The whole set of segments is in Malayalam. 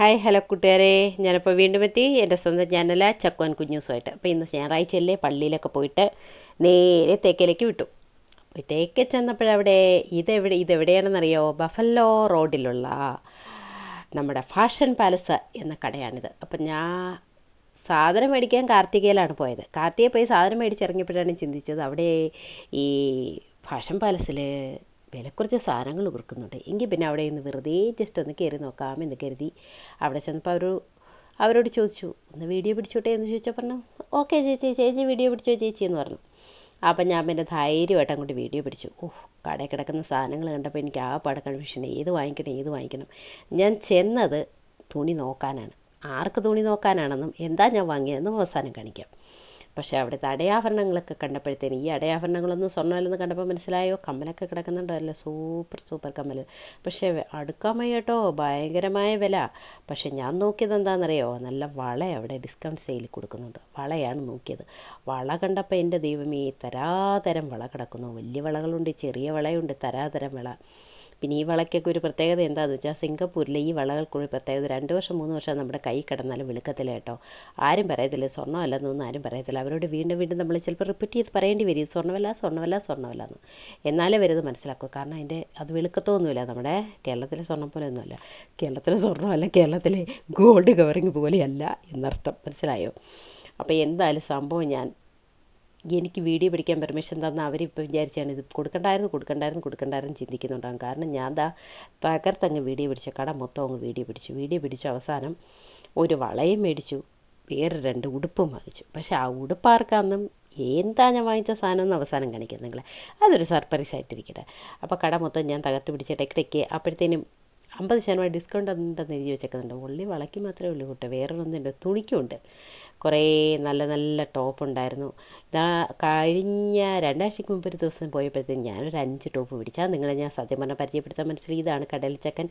ഹായ് ഹലോ കൂട്ടുകാരെ. ഞാനിപ്പോൾ വീണ്ടും എത്തി. എന്റെ സ്വന്തം ചാനല ചക്കോൻ കുഞ്ഞൂസുമായിട്ട് അപ്പോൾ ഇന്ന് ഞായറാഴ്ചയല്ലേ പള്ളിയിലൊക്കെ പോയിട്ട് നേരെ തേക്കയിലേക്ക് വിട്ടു. അപ്പോൾ തേക്കെ ചെന്നപ്പോഴവിടെ ഇതെവിടെ ഇതെവിടെയാണെന്നറിയോ? ബഫല്ലോ റോഡിലുള്ള നമ്മുടെ ഫാഷൻ പാലസ് എന്ന കടയാണിത്. അപ്പം ഞാൻ സാധനം മേടിക്കാൻ കാർത്തികയിലാണ് പോയത്. കാർത്തികയെ പോയി സാധനം മേടിച്ചിറങ്ങിയപ്പോഴാണ് ചിന്തിച്ചത് അവിടെ ഈ ഫാഷൻ പാലസിൽ വിലക്കുറച്ച് സാധനങ്ങൾ വിൽക്കുന്നുണ്ട് എങ്കിൽ പിന്നെ അവിടെ നിന്ന് വെറുതെ ജസ്റ്റ് ഒന്ന് കയറി നോക്കാമെന്ന് കരുതി അവിടെ ചെന്നപ്പോൾ അവർ അവരോട് ചോദിച്ചു ഒന്ന് വീഡിയോ പിടിച്ചോട്ടെ? എന്ന് ചോദിച്ചാൽ പറഞ്ഞു ഓക്കെ ചേച്ചി ചേച്ചി വീഡിയോ പിടിച്ചോ ചേച്ചി എന്ന് പറഞ്ഞു. അപ്പം ഞാൻ പിന്നെ ധൈര്യമായിട്ട് അങ്ങോട്ട് വീഡിയോ പിടിച്ചു. ഓഹ് കടയിൽ കിടക്കുന്ന സാധനങ്ങൾ കണ്ടപ്പോൾ എനിക്ക് ആ പാടെ കൺഫ്യൂഷൻ ഏത് വാങ്ങിക്കണം ഏത് വാങ്ങിക്കണം? ഞാൻ ചെന്നത് തുണി നോക്കാനാണ്. ആർക്ക് തുണി നോക്കാനാണെന്നും എന്താ ഞാൻ വാങ്ങിയതെന്നും അവസാനം കാണിക്കാം. പക്ഷേ അവിടുത്തെ അടയാഭരണങ്ങളൊക്കെ കണ്ടപ്പോഴത്തേന് ഈ അടയാഭരണങ്ങളൊന്നും സ്വർണമല്ലെന്ന് കണ്ടപ്പോൾ മനസ്സിലായോ? കമ്മലൊക്കെ കിടക്കുന്നുണ്ടല്ലോ സൂപ്പർ സൂപ്പർ കമ്മൽ പക്ഷേ അടുക്കാൻ വയ്യട്ടോ ഭയങ്കരമായ വില. പക്ഷേ ഞാൻ നോക്കിയത് എന്താണെന്നറിയോ? നല്ല വള അവിടെ ഡിസ്കൗണ്ട് സെയിൽ കൊടുക്കുന്നുണ്ട്. വളയാണ് നോക്കിയത്. വള കണ്ടപ്പോൾ എന്റെ ദൈവമേ തരാതരം വള കിടക്കുന്നു. വലിയ വളകളുണ്ട് ചെറിയ വളയുണ്ട് തരാതരം വള. പിന്നെ ഈ വളയ്ക്കൊക്കെ ഒരു പ്രത്യേകത എന്താണെന്ന് വെച്ചാൽ സിംഗപ്പൂരിലെ ഈ വളകൾക്കൊരു പ്രത്യേകത. രണ്ട് വർഷം മൂന്ന് വർഷം നമ്മുടെ കൈ കിടന്നാലും വെളുക്കത്തില്ല കേട്ടോ. ആരും പറയത്തില്ല സ്വർണമല്ലെന്നൊന്നും ആരും പറയത്തില്ല. അവരോട് വീണ്ടും വീണ്ടും നമ്മൾ ചിലപ്പോൾ റിപ്പീറ്റ് ചെയ്ത് പറയേണ്ടി വരും. സ്വർണമല്ല സ്വർണമല്ല സ്വർണമല്ല എന്ന്. എന്നാലേ വരുന്നത് മനസ്സിലാക്കും. കാരണം അതിന്റെ അത് വെളുക്കത്തൊന്നുമില്ല. നമ്മുടെ കേരളത്തിലെ സ്വർണം പോലെ ഒന്നുമല്ല കേരളത്തിലെ സ്വർണമല്ല കേരളത്തിലെ ഗോൾഡ് കവറിങ് പോലെയല്ല എന്നർത്ഥം. മനസ്സിലായോ? അപ്പോൾ എന്തായാലും സംഭവം ഞാൻ എനിക്ക് വീഡിയോ പിടിക്കാൻ പെർമിഷൻ തന്ന അവരിപ്പോൾ വിചാരിച്ചാണ് ഇത് കൊടുക്കണ്ടായിരുന്നു കൊടുക്കണ്ടായിരുന്നു കൊടുക്കണ്ടായിരുന്നു ചിന്തിക്കുന്നുണ്ടാകും കാരണം ഞാൻ ദാ തകർത്തങ്ങ് വീഡിയോ പിടിച്ച കട മൊത്തം അങ്ങ് വീഡിയോ പിടിച്ചു. വീഡിയോ പിടിച്ചു അവസാനം ഒരു വളയും മേടിച്ചു വേറെ രണ്ട് ഉടുപ്പും വാങ്ങിച്ചു. പക്ഷേ ആ ഉടുപ്പാർക്കാന്നും എന്താ ഞാൻ വാങ്ങിച്ച സാധനം എന്ന് അവസാനം കാണിക്കാം നിങ്ങളെ. അതൊരു സർപ്രൈസ് ആയിട്ടിരിക്കട്ടെ. അപ്പോൾ കട മൊത്തം ഞാൻ തകർത്ത് പിടിച്ച ഇടയ്ക്കിടയ്ക്ക് അപ്പോഴത്തേനും അമ്പത് ശതമാനം ഡിസ്കൗണ്ട് ഉണ്ടെന്ന് എഴുതി വെച്ചേക്കുന്നുണ്ട്. ഉള്ളി വളയ്ക്ക് മാത്രമേ ഉള്ളൂ കൂട്ടെ വേറെ ഒന്നുണ്ട് തുണിക്കുണ്ട് കുറേ നല്ല നല്ല ടോപ്പ് ഉണ്ടായിരുന്നു. ഇതാ കഴിഞ്ഞ രണ്ടാഴ്ചയ്ക്ക് മുമ്പ് ഒരു ദിവസം പോയപ്പോഴത്തേക്കും ഞാനൊരു അഞ്ച് ടോപ്പ് പിടിച്ചാൽ നിങ്ങളെ ഞാൻ സത്യം പറഞ്ഞാൽ പരിചയപ്പെടുത്താൻ മനസ്സിലായി. ഇതാണ് കടൽ ചെക്കൻ.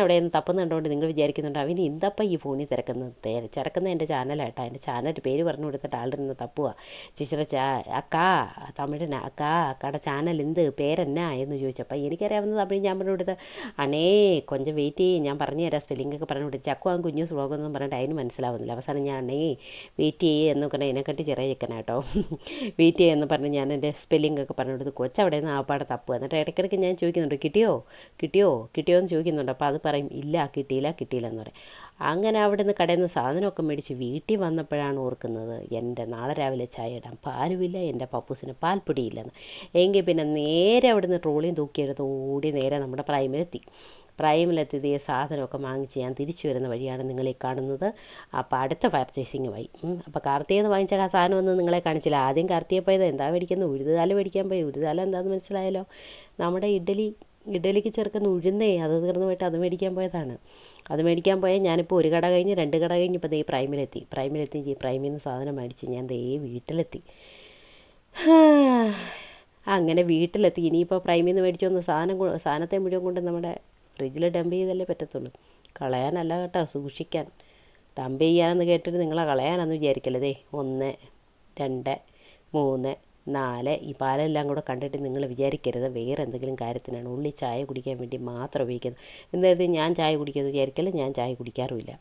അവിടെ നിന്ന് തപ്പുന്നുണ്ടോണ്ട് നിങ്ങൾ വിചാരിക്കുന്നുണ്ട്? അവന് എന്തപ്പം ഈ ഫോണിൽ തിരക്കുന്നത് തിരക്കുന്ന എന്റെ ചാനലായിട്ടാ എന്റെ ചാനലിന്റെ പേര് പറഞ്ഞു കൊടുത്തിട്ട് ആളുടെ നിന്ന് തപ്പുക ചിച്ചിറ ചാ അക്കാ തമിഴന അക്കാ അക്കാടെ ചാനൽ എന്ത് പേരെന്നാ എന്ന് ചോദിച്ചപ്പോൾ എനിക്കറിയാവുന്ന തമിഴ് ഞാൻ പറഞ്ഞു കൊടുത്ത. അണേ കൊഞ്ചം വെയിറ്റ് ചെയ്യും. ഞാൻ പറഞ്ഞു തരാം. സ്പെല്ലിംഗ് ഒക്കെ പറഞ്ഞു കൊടുത്ത്. ചക്കുവാൻ കുഞ്ഞു സ്ലോഗൊന്നും പറഞ്ഞിട്ട് അതിന് മനസ്സിലാവുന്നില്ല. അവസാനം ഞാൻ അണേ വെയിറ്റ് ചെയ്യേ എന്ന് പറഞ്ഞാൽ ഇതിനെക്കാട്ടി ചെറിയ ചെക്കനാട്ടോ വെയിറ്റ് ചെയ്യുമെന്ന് പറഞ്ഞ് ഞാൻ എന്റെ സ്പെല്ലിംഗ് ഒക്കെ പറഞ്ഞു കൊടുത്ത് കൊച്ചവിടെ നിന്ന് ആപ്പാടെ തപ്പുക എന്നിട്ട് ഇടയ്ക്കിടയ്ക്ക് ഞാൻ ചോദിക്കുന്നുണ്ട് കിട്ടിയോ? കിട്ടിയോ? കിട്ടിയോ? എന്ന് ചോദിക്കുന്നുണ്ട്. അപ്പോൾ അത് പറയും ഇല്ല കിട്ടിയില്ല കിട്ടിയില്ല എന്ന് പറയും. അങ്ങനെ അവിടെ നിന്ന് കടയിൽ നിന്ന് സാധനമൊക്കെ മേടിച്ച് വീട്ടിൽ വന്നപ്പോഴാണ് ഓർക്കുന്നത് എന്റെ നാളെ രാവിലെ ചായ ഇടാം പാലുമില്ല എന്റെ പപ്പൂസിന് പാൽപ്പൊടിയില്ലെന്ന്. എങ്കിൽ പിന്നെ നേരെ അവിടെ നിന്ന് ട്രോളിയും തൂക്കിയെടുത്ത് ഓടി നേരെ നമ്മുടെ പ്രൈമിലെത്തി പ്രൈമിലെത്തി ഈ സാധനമൊക്കെ വാങ്ങിച്ച് ഞാൻ തിരിച്ചു വരുന്ന വഴിയാണ് നിങ്ങളെ കാണുന്നത്. അപ്പോൾ അടുത്ത പർച്ചേസിങ്ങുമായി അപ്പോൾ കാർത്തികയിൽ വാങ്ങിച്ച ആ സാധനമൊന്നും നിങ്ങളെ കാണിച്ചില്ല. ആദ്യം കാർത്തിയെ പോയത് എന്താ മേടിക്കുന്നത് ഉഴുതുതാൽ മേടിക്കാൻ പോയി. ഉഴുതുതാല എന്താണെന്ന് മനസ്സിലായല്ലോ? നമ്മുടെ ഇഡ്ഡലി ഇഡ്ഡലിക്ക് ചേർക്കുന്ന ഉഴുന്നേ അത് തീർന്നു പോയിട്ട് അത് മേടിക്കാൻ പോയതാണ്. അത് മേടിക്കാൻ പോയാൽ ഞാനിപ്പോൾ ഒരു കട കഴിഞ്ഞ് രണ്ട് കട കഴിഞ്ഞ് ഇപ്പോൾ ദേ പ്രൈമിലെത്തി. പ്രൈമിലെത്തി ഈ പ്രൈമിൽ നിന്ന് സാധനം മേടിച്ച് ഞാൻ ദേ വീട്ടിലെത്തി. അങ്ങനെ വീട്ടിലെത്തി. ഇനിയിപ്പോൾ പ്രൈമിൽ നിന്ന് മേടിച്ചു വന്ന സാധനം സാധനത്തെ മുഴുവൻ കൊണ്ട് നമ്മുടെ ഫ്രിഡ്ജിൽ ഡംപ് ചെയ്തല്ലേ പറ്റത്തുള്ളൂ. കളയാനല്ല കേട്ടോ സൂക്ഷിക്കാൻ. ഡംപ് ചെയ്യാനെന്ന് കേട്ടിട്ട് നിങ്ങളെ കളയാനെന്ന് വിചാരിക്കല്ലേ? ഒന്ന് രണ്ട് മൂന്ന് നാല് ഈ പാലെല്ലാം കൂടെ കണ്ടിട്ട് നിങ്ങൾ വിചാരിക്കരുത്. വേറെ എന്തെങ്കിലും കാര്യത്തിനാണ്. ഉള്ളി ചായ കുടിക്കാൻ വേണ്ടി മാത്രം ഉപയോഗിക്കുന്നത്. എന്തായത് ഞാൻ ചായ കുടിക്കുന്നത് വിചാരിക്കല്ല? ഞാൻ ചായ കുടിക്കാറുമില്ല.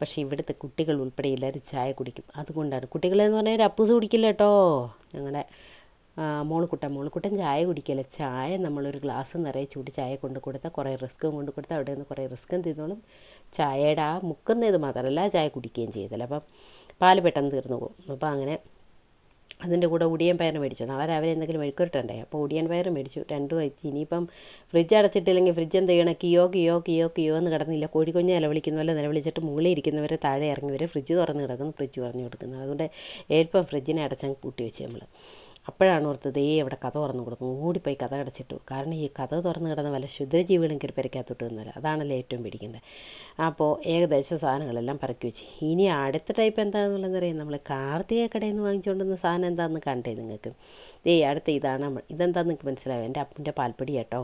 പക്ഷേ ഇവിടുത്തെ കുട്ടികൾ ഉൾപ്പെടെ എല്ലാവരും ചായ കുടിക്കും. അതുകൊണ്ടാണ് കുട്ടികളെന്ന് പറഞ്ഞാൽ അപ്പൂസ് കുടിക്കില്ല കേട്ടോ. ഞങ്ങളുടെ മോളുക്കുട്ടൻ മോളുക്കുട്ടൻ ചായ കുടിക്കല ചായ നമ്മളൊരു ഗ്ലാസ് നിറയെ ചൂട് ചായ കൊണ്ട് കൊടുത്താൽ കുറേ റിസ്ക്കും കൊണ്ട് കൊടുത്താൽ അവിടെ നിന്ന് കുറേ റിസ്ക്കും തിന്നോളും. ചായയുടെ ആ മുക്കുന്നത് മാത്രമല്ല ചായ കുടിക്കുകയും ചെയ്തില്ല അപ്പം പാൽ പെട്ടെന്ന് തീർന്നു പോകും. അപ്പോൾ അങ്ങനെ അതിന്റെ കൂടെ ഉടിയൻ പയർ മേടിച്ചു. നാളെ രാവിലെ എന്തെങ്കിലും മെഴുക്കുരട്ടുണ്ടേ അപ്പോൾ ഉടിയൻ പയർ മേടിച്ചു. രണ്ടും വെച്ച് ഇനിയിപ്പം ഫ്രിഡ്ജ് അടച്ചിട്ടില്ലെങ്കിൽ ഫ്രിഡ്ജ് എന്ത് ചെയ്യണം? കിയോ കിയോ കിയോ കിയോ എന്ന് കിടന്നില്ല. കോഴിക്കുഞ്ഞ് നിലവിളിക്കുന്ന പോലെ നിലവിളിച്ചിട്ട് മുകളിൽ ഇരിക്കുന്നവരെ താഴെ ഇറങ്ങിവരെ ഫ്രിഡ്ജ് തുറന്ന് കിടക്കുന്നു ഫ്രിഡ്ജ് പറഞ്ഞു കൊടുക്കുന്നു. അതുകൊണ്ട് എളുപ്പം ഫ്രിഡ്ജിനെ അടച്ചങ്ങ് പൂട്ടി വെച്ച് നമ്മൾ അപ്പോഴാണ് ഓർത്തത് ഏ അവിടെ കഥ തുറന്നു കൊടുക്കും ഓടിപ്പോയി കഥ അടച്ചിട്ടു കാരണം ഈ കഥ തുറന്ന് കിടന്ന വല്ല ശുദ്രജീവികളും കയറി പെരക്കകത്തോട്ട് വന്നില്ല അതാണല്ലോ ഏറ്റവും പിടിക്കേണ്ടത്. അപ്പോൾ ഏകദേശം സാധനങ്ങളെല്ലാം പറക്കി വെച്ച്. ഇനി അടുത്ത ടൈപ്പ് എന്താണെന്നുള്ളത് അറിയാം നമ്മൾ കാർത്തിക കടയിൽ നിന്ന് വാങ്ങിച്ചുകൊണ്ടുവന്ന സാധനം എന്താണെന്ന് കണ്ടേ നിങ്ങൾക്ക്. ദേ അടുത്ത ഇതാണ് ഇതെന്താണെന്ന് നിങ്ങൾക്ക് മനസ്സിലാവും എന്റെ അപ്പന്റെ പാൽപ്പൊടി കേട്ടോ.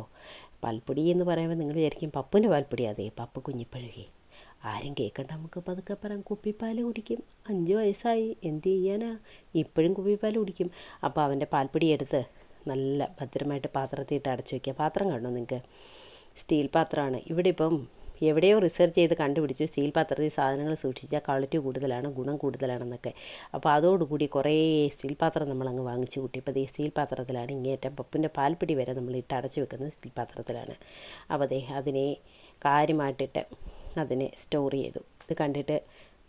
പാൽപ്പൊടി എന്ന് പറയുമ്പോൾ നിങ്ങൾ വിചാരിക്കും പപ്പുവിന്റെ പാൽപ്പൊടി അതെ പപ്പു കുഞ്ഞിപ്പഴുകേ. ആരും കേൾക്കണ്ട. നമുക്ക് പതുക്കെ പറയാം കുപ്പിപ്പാൽ കുടിക്കും. അഞ്ച് വയസ്സായി. എന്ത് ചെയ്യാനാ? ഇപ്പോഴും കുപ്പിപ്പാൽ കുടിക്കും. അപ്പോൾ അവന്റെ പാൽപ്പൊടി എടുത്ത് നല്ല ഭദ്രമായിട്ട് പാത്രത്തിയിട്ട് അടച്ചു വയ്ക്കുക പാത്രം കാണുമോ നിങ്ങൾക്ക് സ്റ്റീൽ പാത്രമാണ്. ഇവിടെ ഇപ്പം എവിടെയോ റിസർച്ച് ചെയ്ത് കണ്ടുപിടിച്ചു. സ്റ്റീൽ പാത്രത്തിൽ സാധനങ്ങൾ സൂക്ഷിച്ചാൽ ക്വാളിറ്റി കൂടുതലാണ് ഗുണം കൂടുതലാണെന്നൊക്കെ. അപ്പോൾ അതോടുകൂടി കുറേ സ്റ്റീൽ പാത്രം നമ്മളങ്ങ് വാങ്ങിച്ചു കൂട്ടി. ഇപ്പോൾ ഈ സ്റ്റീൽ പാത്രത്തിലാണ് ഇങ്ങേറ്റം പപ്പിന്റെ പാൽപ്പിടി വരെ നമ്മൾ ഇട്ട് അടച്ചു വെക്കുന്നത് സ്റ്റീൽ പാത്രത്തിലാണ്. അപ്പോൾ ദേ അതിനെ കാര്യമായിട്ടിട്ട് അതിനെ സ്റ്റോർ ചെയ്തു. ഇത് കണ്ടിട്ട്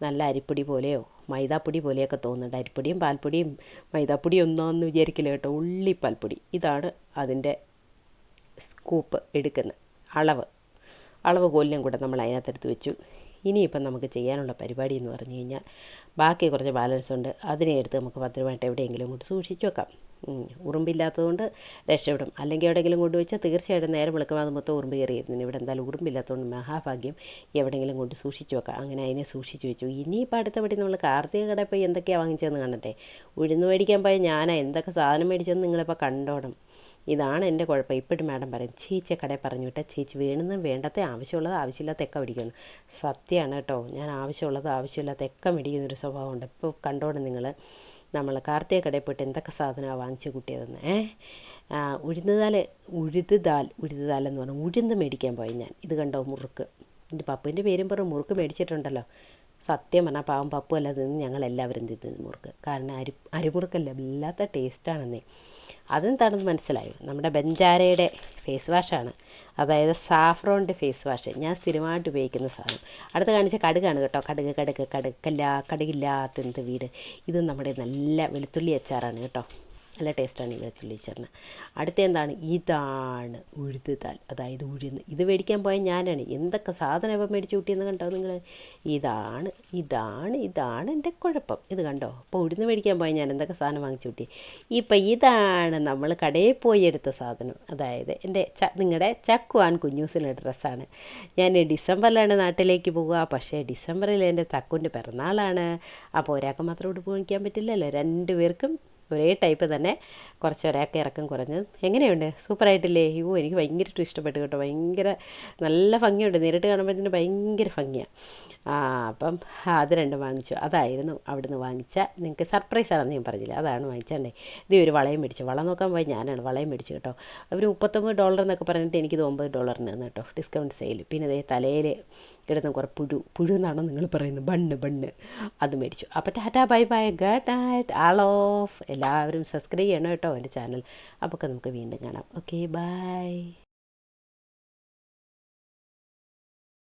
നല്ല അരിപ്പൊടി പോലെയോ മൈദാപ്പൊടി പോലെയൊക്കെ തോന്നുന്നുണ്ട്. അരിപ്പൊടിയും പാൽപ്പൊടിയും മൈദാപ്പൊടിയും ഒന്നാന്ന് വിചാരിക്കില്ല കേട്ടോ. ഉള്ളി പാൽപ്പൊടി ഇതാണ് അതിന്റെ സ്കൂപ്പ് എടുക്കുന്നത്. അളവ്. അളവ് കോലിനും കൂടെ നമ്മൾ അതിനകത്തെടുത്ത് വെച്ചു. ഇനിയിപ്പം നമുക്ക് ചെയ്യാനുള്ള പരിപാടി എന്ന് പറഞ്ഞു കഴിഞ്ഞാൽ ബാക്കി കുറച്ച് ബാലൻസ് ഉണ്ട്. അതിനെ എടുത്ത് നമുക്ക് ഭദ്രമായിട്ട് എവിടെയെങ്കിലും കൊണ്ട് സൂക്ഷിച്ചു വെക്കാം. ഉറുമ്പില്ലാത്തതുകൊണ്ട് രക്ഷപ്പെടും. അല്ലെങ്കിൽ എവിടെയെങ്കിലും കൊണ്ടുവച്ചാൽ തീർച്ചയായിട്ടും നേരെ വിളക്കും അത് മൊത്തം ഉറുമ്പ് കയറിയിരുന്നു ഇവിടെ എന്തായാലും ഉറുമ്പില്ലാത്തതുകൊണ്ട് മഹാഭാഗ്യം എവിടെയെങ്കിലും കൊണ്ട് സൂക്ഷിച്ചു വെക്കാം. അങ്ങനെ അതിനെ സൂക്ഷിച്ചു വെച്ചു. ഇനിയിപ്പോൾ അടുത്തപടി നമ്മൾ കാർത്തിക കടയിൽ പോയി എന്തൊക്കെയാണ് വാങ്ങിച്ചതെന്ന് കാണട്ടെ. ഉഴുന്ന് മേടിക്കാൻ പോയ ഞാനാ. എന്തൊക്കെ സാധനം മേടിച്ചതെന്ന് നിങ്ങളിപ്പോൾ കണ്ടോണം. ഇതാണ് എന്റെ കുഴപ്പം. ഇപ്പോഴും മാഡം പറയും ചേച്ചി കടയിൽ പറഞ്ഞു വിട്ടാൽ ചേച്ചി. വേണമെന്ന് വേണ്ടത്തെ ആവശ്യമുള്ളത് ആവശ്യമില്ലാത്തൊക്കെ മേടിക്കുന്നു സത്യമാണ് കേട്ടോ. ഞാൻ ആവശ്യമുള്ളത് ആവശ്യമില്ലാത്തൊക്കെ മേടിക്കുന്നൊരു സ്വഭാവമുണ്ട്. ഇപ്പോൾ കണ്ടോണം നിങ്ങൾ നമ്മൾ കാർത്തിക കടയിൽ പോയിട്ട് എന്തൊക്കെ സാധനമാണ് വാങ്ങിച്ച് കൂട്ടിയതെന്ന്. ഏ? ഉഴുന്നുദാൽ ഉഴുതുതാൽ ഉഴുതുതാൽ എന്ന് പറഞ്ഞാൽ ഉഴുന്ന് മേടിക്കാൻ പോയി ഞാൻ. ഇത് കണ്ടോ മുറുക്ക്. എന്റെ പപ്പുവിന്റെ പേരും പറഞ്ഞു മുറുക്ക് മേടിച്ചിട്ടുണ്ടല്ലോ. സത്യം പറഞ്ഞാൽ പാവം പപ്പു അല്ല തിന്ന് ഞങ്ങളെല്ലാവരും തിന്നു മുറുക്ക്. കാരണം അരി അരിമുറുക്കല്ല വല്ലാത്ത ടേസ്റ്റാണെന്നേ അതെന്താണെന്ന് മനസ്സിലായോ. നമ്മുടെ ബെഞ്ചാരയുടെ ഫേസ് വാഷാണ് അതായത് സാഫ്രോണിന്റെ ഫേസ് വാഷ് ഞാൻ സ്ഥിരമായിട്ട് ഉപയോഗിക്കുന്ന സാധനം. അടുത്ത് കാണിച്ച കടുകാണ് കേട്ടോ. കടുക് കടുക് കടുക്കല്ല കടുകില്ലാത്തെന്ത് വീട്? ഇത് നമ്മുടെ നല്ല വെളുത്തുള്ളി അച്ചാറാണ് കേട്ടോ. നല്ല ടേസ്റ്റാണ് ഈ വെളുത്തുള്ളി അച്ചാറിന് അടുത്ത എന്താണ് ഇതാണ് ഉഴുത് താൽ അതായത് ഉഴുന്ന്. ഇത് മേടിക്കാൻ പോയാൽ ഞാനാണ്. എന്തൊക്കെ സാധനം ഇപ്പം മേടിച്ച് കൂട്ടിയെന്ന് കണ്ടോ നിങ്ങൾ ഇതാണ് ഇതാണ് ഇതാണ് എന്റെ കുഴപ്പം. ഇത് കണ്ടോ? അപ്പോൾ ഉഴുന്ന് മേടിക്കാൻ പോയാൽ ഞാൻ എന്തൊക്കെ സാധനം വാങ്ങിച്ചു കൂട്ടി? ഇപ്പം ഇതാണ് നമ്മൾ കടയിൽ പോയി എടുത്ത സാധനം. അതായത് എന്റെ ച നിങ്ങളുടെ ചക്കുവാൻ കുഞ്ഞൂസിന്റെ ഡ്രസ്സാണ്. ഞാൻ ഡിസംബറിലാണ് നാട്ടിലേക്ക് പോവുക. പക്ഷേ ഡിസംബറിൽ എന്റെ തക്കുന്റെ പിറന്നാളാണ്. അപ്പോൾ ഒരാൾക്ക് മാത്രം ഉടുപ്പ് വാങ്ങിക്കാൻ പറ്റില്ലല്ലോ. രണ്ട് പേർക്കും ഒരേ ടൈപ്പ് തന്നെ കുറച്ച് ഒരാൾക്ക് ഇറക്കം കുറഞ്ഞത് എങ്ങനെയുണ്ട്? സൂപ്പറായിട്ടില്ലേ? അയ്യോ എനിക്ക് ഭയങ്കരമായിട്ട് ഇഷ്ടപ്പെട്ടു കേട്ടോ. ഭയങ്കര നല്ല ഭംഗിയുണ്ട്. നേരിട്ട് കാണുമ്പോൾ തന്നെ ഭയങ്കര ഭംഗിയാണ് ആ അപ്പം അത് രണ്ടും വാങ്ങിച്ചു. അതായിരുന്നു അവിടുന്ന് വാങ്ങിച്ച. നിങ്ങൾക്ക് സർപ്രൈസ് ആണെന്ന് ഞാൻ പറഞ്ഞില്ല? അതാണ് വാങ്ങിച്ചേ ഇത് ഒരു വളയം മേടിച്ചു. വള നോക്കാൻ പോയി ഞാനാണ്. വളയം മേടിച്ചു കേട്ടോ. അവർ മുപ്പത്തൊമ്പത് ഡോളർ എന്നൊക്കെ പറഞ്ഞിട്ട് എനിക്കിത് ഒമ്പത് ഡോളറിന് കേട്ടോ. ഡിസ്കൗണ്ട് സെയിൽ പിന്നെ അതേ തലയിൽ കിടന്ന് കുറേ പുഴു പുഴു എന്നാണോ നിങ്ങൾ പറയുന്നത് ബണ്ണ് ബണ്ണ്. അത് മേടിച്ചു. അപ്പോൾ tata bye bye good night all of. എല്ലാവരും സബ്സ്ക്രൈബ് ചെയ്യണം കേട്ടോ എന്റെ ചാനൽ. അപ്പോൾ നമുക്ക് വീണ്ടും കാണാം. Okay bye.